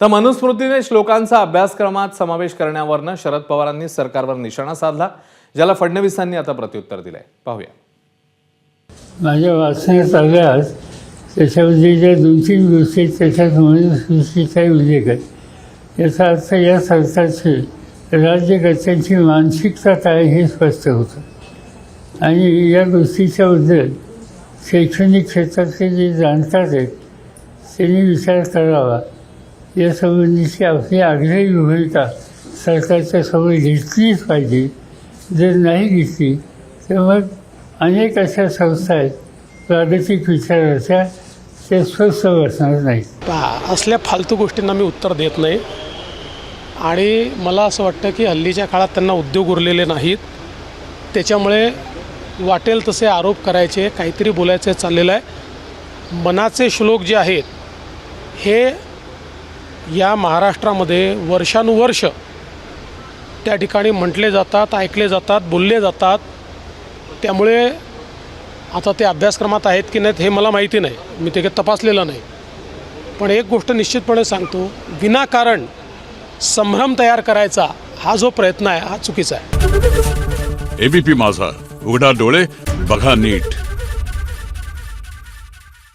तर मनुस्मृतीने श्लोकांचा अभ्यासक्रमात समावेश करण्यावरनं शरद पवारांनी सरकारवर निशाणा साधला ज्याला फडणवीसांनी आता प्रत्युत्तर दिलंय. पाहूया. माझ्या वाचण्यात आल्यास त्याच्यामध्ये ज्या दोन तीन गोष्टी त्याच्यात मनुस्मृतीचा उल्लेख आहे. याचा अर्थ या सरकारची राज्यकर्त्यांची मानसिकता काय हे स्पष्ट होतं. आणि या गोष्टीच्याबद्दल शैक्षणिक क्षेत्रातले जे जाणतात आहेत त्यांनी विचार करावा. यासंबंधीची आपली आग्रही भूमिका सरकारच्या समोर घेतलीच पाहिजे. जर नाही घेतली तर मग अनेक अशा संस्था आहेत प्रादेशिक विचाराच्या ते स्वस्थ बसणार नाहीत. पहा असल्या फालतू गोष्टींना मी उत्तर देत नाही. आणि मला असं वाटतं की हल्लीच्या काळात त्यांना उद्योग उरलेले नाहीत. त्याच्यामुळे वाटेल तसे आरोप करायचे काहीतरी बोलायचं चाललेलं आहे. मनाचे श्लोक जे आहेत हे या महाराष्ट्रामध्ये वर्षानुवर्ष त्या ठिकाणी म्हटले जातात ऐकले जातात बोलले जातात. त्यामुळे आता ते अभ्यासक्रमात आहेत की नाहीत हे मला माहिती नाही. मी ते काही तपासलेलं नाही. पण एक गोष्ट निश्चितपणे सांगतो विनाकारण संभ्रम तयार करायचा हा जो प्रयत्न आहे हा चुकीचा आहे. एबीपी माझा. उघडा डोळे बघा नीट.